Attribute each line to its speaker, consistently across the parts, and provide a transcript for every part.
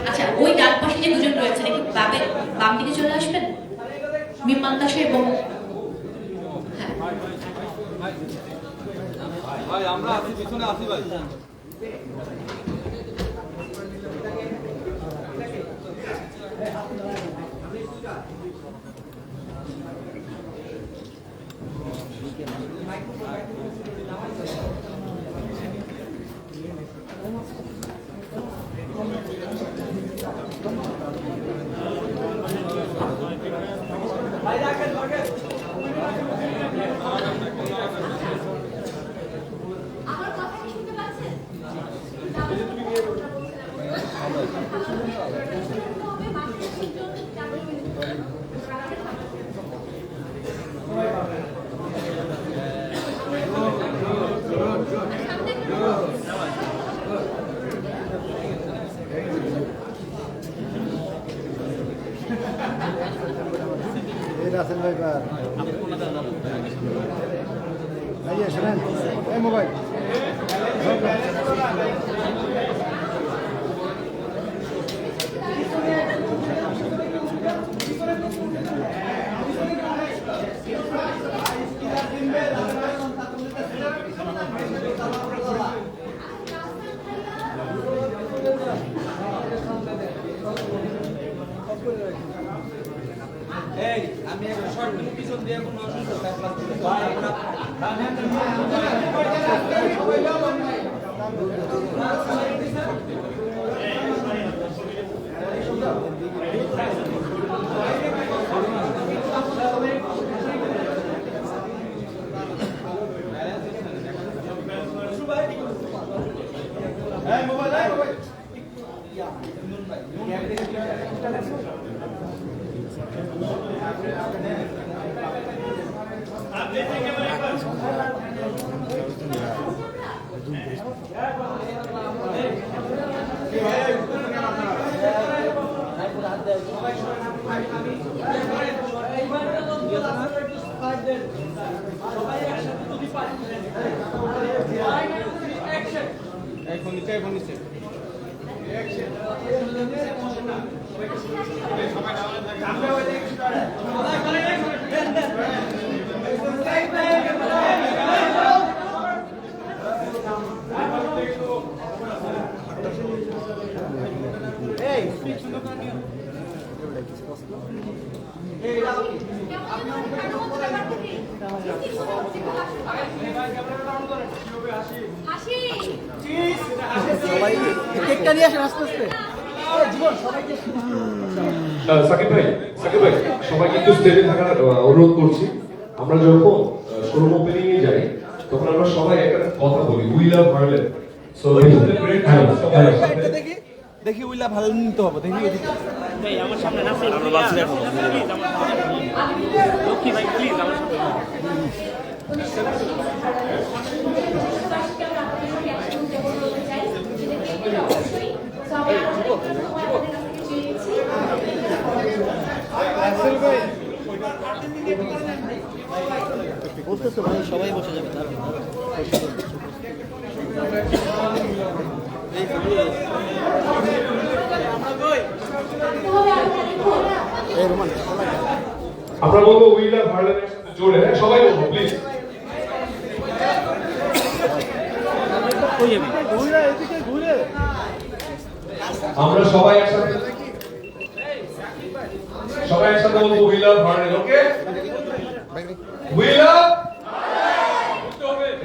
Speaker 1: আচ্ছা ওই ডান পাশে যে দুজন রয়েছেন একটু বামে বাম দিকে চলে আসবেন? মিম্মান দাস এবং হ্যাঁ।
Speaker 2: ভাই, আমরা আছি, পিছনে আছি ভাই।
Speaker 3: আমার কথা কি শুনতে পাচ্ছেন
Speaker 4: এই রাসেল ভাই কার ভাইয়া শোনেন
Speaker 2: দিয়ে কোনো অসুবিধা এখন নিচে এখন নিচে
Speaker 4: সবাই কেকটা নিয়ে আসেন আস্তে আস্তে সবাইকে
Speaker 5: আহ, সাকিব ভাই সাকিব ভাই সবাইকে একটু স্টেজে থাকার অনুরোধ করছি আমরা যখন শোরুম ওপেনিং এ যাই তখন আমরা সবাই একটা কথা বলি we love Harlem so it is the great
Speaker 2: দেখি উইলা ভালো নিতে হবে দেখি
Speaker 4: রাসেল ভাই সবাই বসে যাবে। তার এই
Speaker 5: আমরা বলব উই লাভ হার্লেন একসাথে জোরে। হ্যাঁ সবাই বলব প্লিজ আমরা সবাই একসাথে সবাই একসাথে বলব we love Harleen okay we love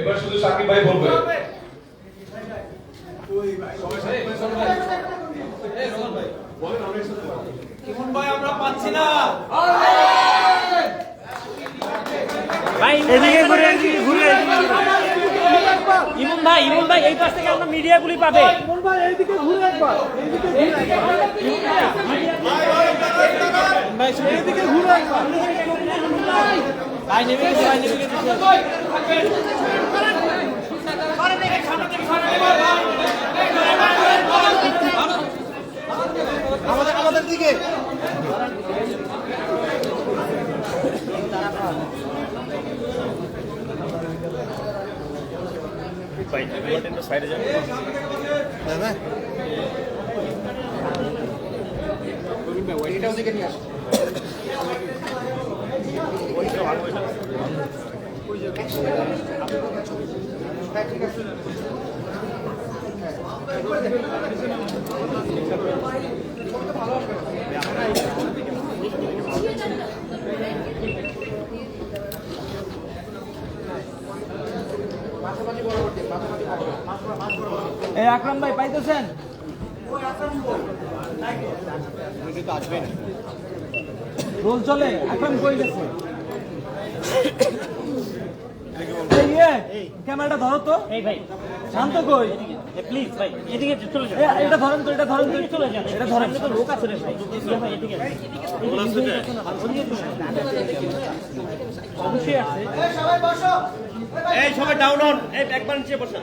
Speaker 5: এবার শুধু সাকিব ভাই বলবে
Speaker 2: কেমন ভাই আমরা পাচ্ছি না।
Speaker 6: ভাই এদিকে ঘুরে ঘুরে। ইমন ভাই ইমন ভাই এই পাশ থেকে আমরা মিডিয়াগুলি পাবে।
Speaker 4: ভাই এইদিকে ঘুরে একবার। এইদিকে
Speaker 6: ভাই
Speaker 4: এইদিকে ঘুরে একবার।
Speaker 6: ভাই নেমে গেছে ভাই নেমে গেছে
Speaker 4: আমাদের আমাদের দিকে
Speaker 6: ভাই সাইডে যাবে।
Speaker 4: হ্যাঁ
Speaker 7: নিয়ে আসো হ্যাঁ ঠিক আছে। মাঝামাঝি বরাবর
Speaker 2: এই আকরাম ভাই পাইতেছেন? রোল চলে আকরাম কই গেছে? ক্যামেরাটা ধরো তো।
Speaker 6: এই ভাই।
Speaker 2: শান্ত কই?
Speaker 6: প্লিজ ভাই এদিকে চলে যান।
Speaker 2: এটা ধরেন তো এটা ধরেন তো
Speaker 6: চলে যান।
Speaker 2: এটা ধরেন
Speaker 6: তো লোক আছে রে ভাই। ভাই এদিকে। অবশ্যই আছে।
Speaker 8: এই সবাই ডাউন হন এই একবার নিচে বসেন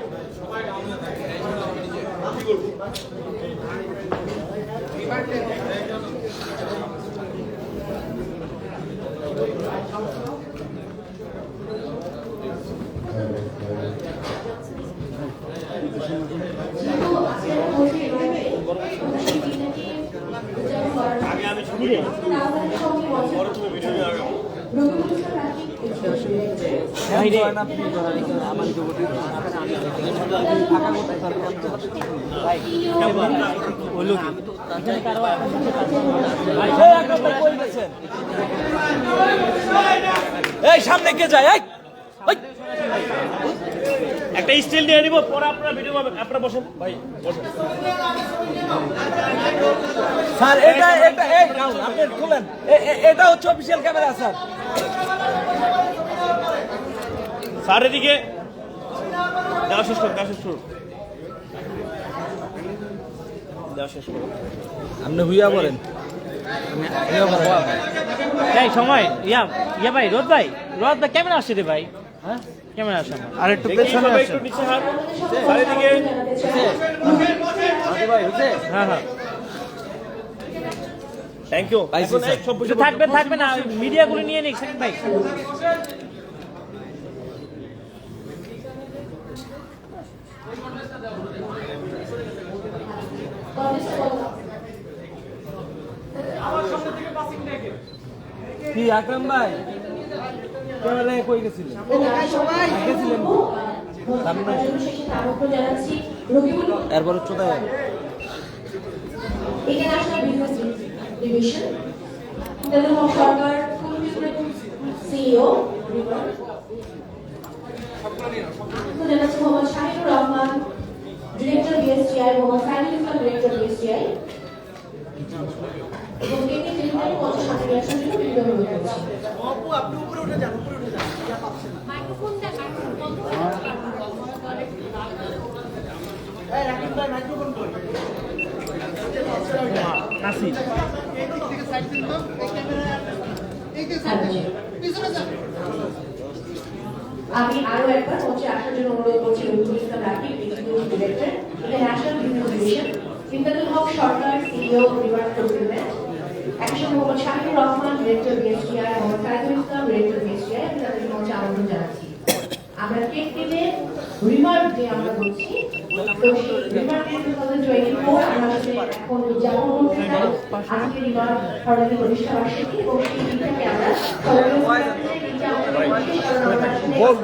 Speaker 4: আগে আমি ছবি
Speaker 6: ভাই রে
Speaker 2: হলো কি
Speaker 6: এখানে কারও
Speaker 2: এই সামনে কে যায়?
Speaker 8: একটা স্টিল নিয়ে নিব পরে আপনারা ভিডিও পাবেন আপনারা বসেন। ভাই বসেন।
Speaker 2: স্যার এটা এটা এই আপনি খুলেন। এটা হচ্ছে অফিসিয়াল ক্যামেরা স্যার।
Speaker 8: স্যার এদিকে। দেওয়া শেষ করুন দেওয়া শেষ করুন দেওয়া শেষ করুন
Speaker 2: আপনি হুইয়া বলেন
Speaker 6: এই সময়। ইয়া ইয়া ভাই রোদ ভাই? রোদ ভাই কেমন আসছে রে ভাই? হ্যাঁ? কেমন আসছে?
Speaker 2: আর একটু পেছনে আসেন।
Speaker 8: নিচে হাত স্যার
Speaker 2: ভাই হচ্ছে
Speaker 6: হ্যাঁ হ্যাঁ।
Speaker 8: থ্যাংক ইউ
Speaker 6: থাকবে থাকবে না। মিডিয়া গুলো নিয়ে নিক ভাই।
Speaker 2: কি আকরাম ভাই? ক্যামেরা কই গেছিলেন এরপর চোদায়
Speaker 4: ইন্টারন্যাশনাল বিজনেস ডিভিশন তাদের সরকার সিইও জানাচ্ছি মোহাম্মদ শাহিনুর রহমান ডিরেক্টর বিএসটিআই মোহাম্মদ আমি আরও একবার মঞ্চে আসার জন্য অনুরোধ করছি Rabiul Islam executive director international Imdadul Haque Sarkar CEO river procurement একশো Mohammad Shahinur Rahman director BSTI Mohammad Saidul Islam director BSTI আমি তাদের মঞ্চে আমন্ত্রণ জানাচ্ছি। আমরা কেক কেটে রিমার্ক ডে আমরা বলছি তো সেই remark day two thousand twenty four আমরা এখন উদযাপন করতে চাই আজকে রিমার্ক সরকারি প্রতিষ্ঠা বার্ষিকী এবং সেই দিনটাকে আমরা সরকারি
Speaker 2: বলব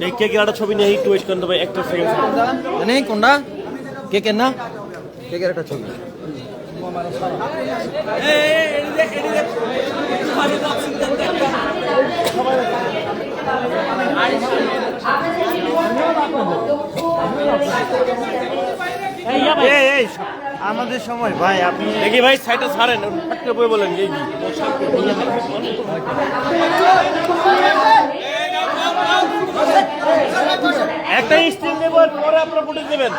Speaker 8: এই কেকের একটা ছবি নিয়ে একটু ওয়েট করেন তবে একটা সেকেন্ড
Speaker 2: নেই কোনটা? কে কেন না? কেকের একটা ছবি?
Speaker 6: এই ভাই
Speaker 8: এই এই
Speaker 6: আমাদের সময় ভাই আপনি
Speaker 8: দেখি ভাই সাইডটা ছাড়েন একটা বই বলেন এই কি? একটা স্টিল নেব পরে আপনার ফুটেজ দেবেন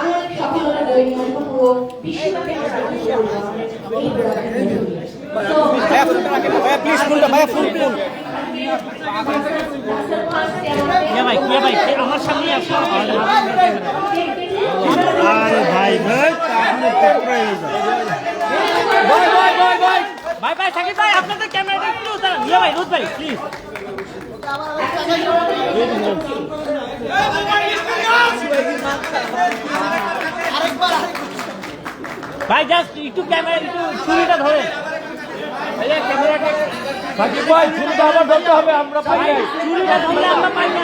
Speaker 9: হয়
Speaker 2: প্লিজ ভাইয়া ফুল ফুল
Speaker 4: ভাই ভাই আমার সামনে আসো
Speaker 6: আরে ভাই ভাই
Speaker 4: ভাই ভাই সাকিব ভাই আপনাদের ক্যামেরাটা ইয়া ভাই রোদ ভাই প্লিজ ভাই জাস্ট একটু ক্যামেরা একটু ছুরিটা ধরে। ক্যামেরাটা
Speaker 6: সাকিব ভাই ছুরিটা আবার ধরতে হবে, আমরা পাই নাই।
Speaker 4: ছুরিটা ধরলে আমরা পাই না